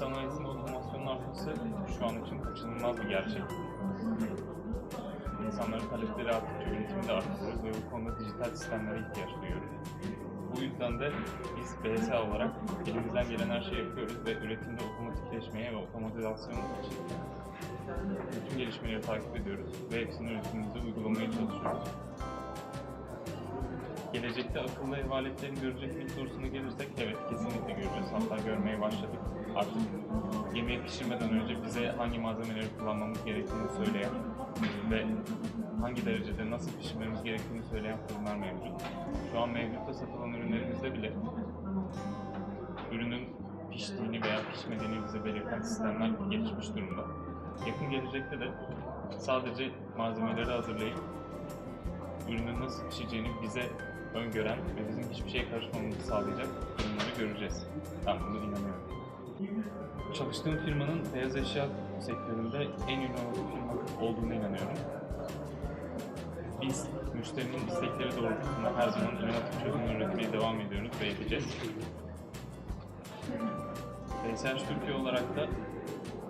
sanayisinin otomasyonun artması şu an için kaçınılmaz bir gerçek. İnsanların talepleri arttıkça üretimi de arttırıyoruz ve bu konuda dijital sistemlere ihtiyaç duyuyoruz. Bu yüzden de biz BS olarak elimizden gelen her şeyi yapıyoruz ve üretimde otomatikleşmeye ve otomatizasyonu için bütün gelişmeleri takip ediyoruz ve hepsini üretimimize uygulamaya çalışıyoruz. Gelecekte akıllı ev aletlerini görecek mi sorusuna gelirsek evet kesinlikle göreceğiz. Hatta görmeye başladık. Artık yemeği pişirmeden önce bize hangi malzemeleri kullanmamız gerektiğini söyleyen ve hangi derecede nasıl pişirmemiz gerektiğini söyleyen fırınlar mevcut. Şu an mevcutta satılan ürünlerimizde bile ürünün piştiğini veya pişmediğini bize belirten sistemler gelişmiş durumda. Yakın gelecekte de sadece malzemeleri hazırlayıp ürünün nasıl pişeceğini bize öngören ve bizim hiçbir şeye karışmamamızı sağlayacak ürünleri göreceğiz. Ben buna inanıyorum. Çalıştığım firmanın beyaz eşya sektöründe en inovatif firma olduğuna inanıyorum. Biz müşterinin istekleri doğrultusunda her zaman inovatif çözümler üretmeye devam ediyoruz ve edeceğiz. BSH Türkiye olarak da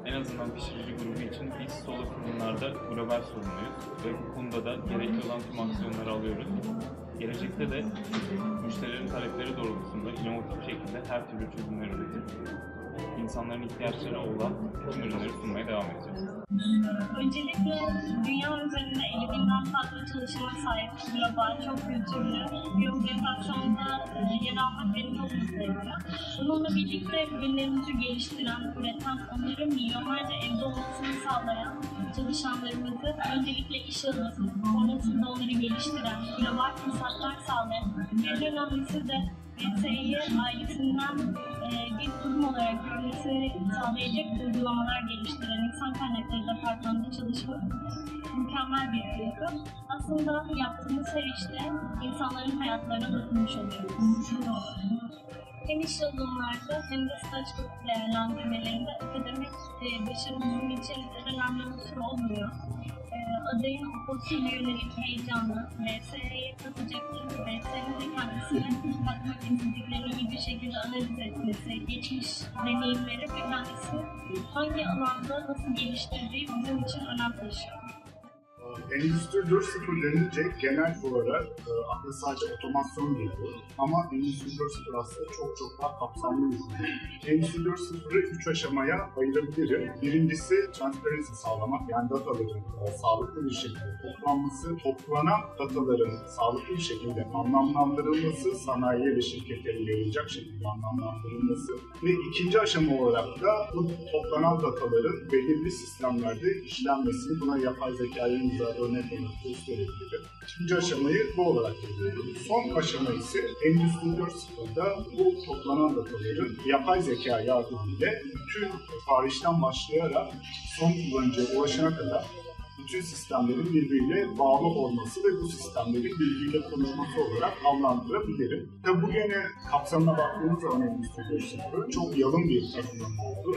en azından pişirici grubu için biz solo fırınlarda global sorumluyuz ve bu konuda da gerekli olan tüm aksiyonları alıyoruz. Gelecekte de müşterilerin talepleri doğrultusunda inovatif şekilde her türlü çözümler üretip insanların ihtiyaçları olan tüm ürünleri sunmaya devam edeceğiz. Öncelikle dünya üzerinde 50 binden fazla çalışma sahip global, çok kültürlü bir organizasyonda yer almak benim çok mutlu. Bununla birlikte ürünlerimizi geliştiren, üreten, onların milyonlarca evde olmasını sağlayan çalışanlarımızı öncelikle iş almasını, sonrasında onları geliştiren, global fırsatlar sağlayan, en önemlisi de BSE'yi ailesinden bir kurum olarak görmesini sağlayacak uygulamalar geliştiren insan kaynakları departmanında çalışmak mükemmel bir duygu. Aslında yaptığımız her işte insanların hayatlarına dokunmuş oluyoruz. Hem iş alımlarda hem de staj değerlendirmelerinde akademik e, başarı bizim için önemli unsur olmuyor. E, adayın okul yönelik heyecanı, BSE'ye katacakları, BSE'nin kendisine katmak istediklerini iyi bir şekilde analiz etmesi, geçmiş deneyimleri ve hangi alanda nasıl geliştirdiği bizim için önem taşıyor. Endüstri 4.0 denince genel olarak e, akla sadece otomasyon geliyor. Ama Endüstri 4.0 aslında çok çok daha kapsamlı bir konu. Endüstri 4.0'ı üç aşamaya ayırabilirim. Birincisi transparency sağlamak, yani dataların e, sağlıklı bir şekilde toplanması, toplanan dataların sağlıklı bir şekilde anlamlandırılması, sanayiye ve şirketlere yayılacak şekilde anlamlandırılması ve ikinci aşama olarak da bu toplanan dataların belirli sistemlerde işlenmesi, buna yapay zekayı imza örnek olarak gösterebilirim. İkinci aşamayı bu olarak görüyorum. Son aşama ise Endüstri 4.0'da bu toplanan dataların yapay zeka yardımıyla bütün siparişten başlayarak son kullanıcıya ulaşana kadar bütün sistemlerin birbiriyle bağlı olması ve bu sistemlerin birbiriyle konuşması olarak adlandırabilirim. Tabi bu gene kapsamına baktığımız zaman Endüstri 4.0 çok yalın bir tanımlama oldu.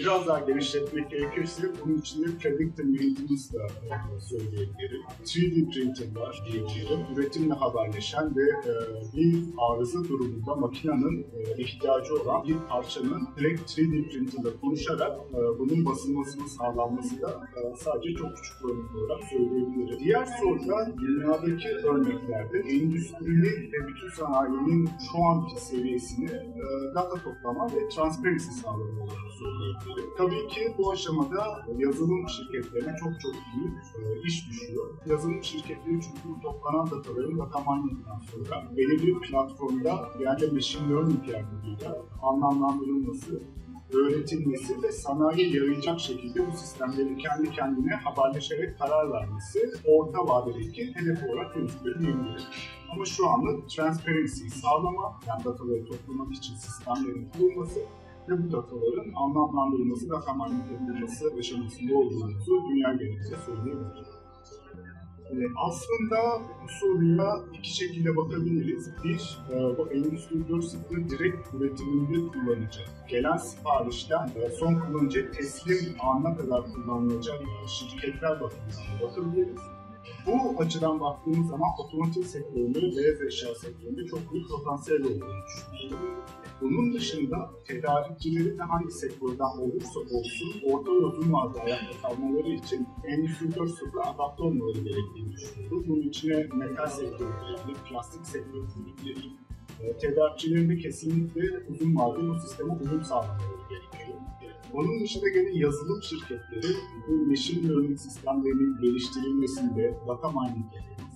Biraz daha genişletmek gerekirse bunun içinde predictive maintenance da söyleyebilirim. 3D printer var diyebilirim. Üretimle haberleşen ve e, bir arıza durumunda makinenin e, ihtiyacı olan bir parçanın direkt 3D printer'da konuşarak e, bunun basılmasının sağlanması da e, sadece çok küçük örnek olarak söyleyebilirim. Diğer soruda dünyadaki örneklerde endüstrinin ve bütün sanayinin şu anki seviyesini e, data toplama ve transparency sağlama olarak söyleyebilirim. Tabii ki bu aşamada yazılım şirketlerine çok çok büyük e, iş düşüyor. Yazılım şirketleri çünkü toplanan dataların data mining'den sonra belirli bir platformda yani machine learning yardımıyla anlamlandırılması öğretilmesi ve sanayiye yarayacak şekilde bu sistemlerin kendi kendine haberleşerek karar vermesi orta vadedeki hedef olarak gözüküyor diyebilirim. Ama şu anda transparency'yi sağlama, yani dataları toplamak için sistemlerin kurulması ve bu dataların anlamlandırılması, mining edilmesi aşamasında olduğumuzu dünya genelinde söyleyebilirim. Ee, aslında bu soruya iki şekilde bakabiliriz. Bir, e, bu Endüstri 4.0 direkt üretiminde kullanacak. Gelen siparişten e, son kullanıcıya teslim anına kadar kullanılacak e, şirketler bakımından bakabiliriz. Bu açıdan baktığımız zaman otomotiv sektöründe, beyaz eşya sektöründe çok büyük potansiyel olduğunu düşünüyorum. Bunun dışında tedarikçileri de hangi sektörden olursa olsun orta ve uzun vadede ayakta kalmaları için Endüstri 4.0'a adapte olmaları gerektiğini düşünüyorum. Bunun içine metal sektörü girebilir, plastik sektörü girebilir. E, Tedarikçilerin de kesinlikle uzun vadede bu sisteme uyum sağlamaları gerekiyor. Onun dışında gene yazılım şirketleri bu machine learning sistemlerinin geliştirilmesinde, data mining yapılmasında,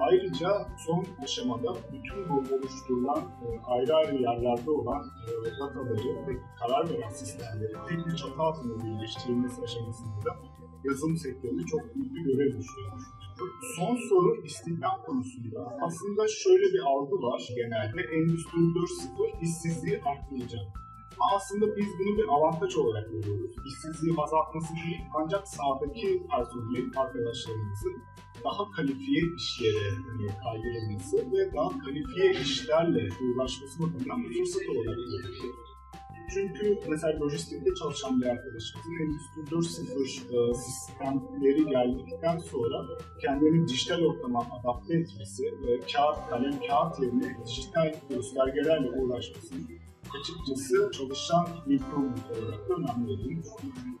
ayrıca son aşamada bütün bu oluşturulan e, ayrı ayrı yerlerde olan e, dataları ve karar veren sistemleri tek bir çatı altında birleştirilmesi aşamasında da yazılım sektöründe çok büyük bir görev düşüyor. Son soru istihdam konusunda. Aslında şöyle bir algı var genelde. Endüstri 4.0 işsizliği arttıracak. Aslında biz bunu bir avantaj olarak görüyoruz. İşsizliği azaltması değil ancak sahadaki personelin, arkadaşlarımızın daha kalifiye işlere e, kaydedilmesi ve daha kalifiye işlerle uğraşması bakımından bir fırsat olarak görüyoruz. Çünkü mesela lojistikte çalışan bir arkadaşımızın Endüstri 4.0 e, sistemleri geldikten sonra kendini dijital ortama adapte etmesi ve kağıt, kalem kağıt yerine dijital göstergelerle uğraşmasının açıkçası çalışan program olarak önemli olduğunu düşünüyorum.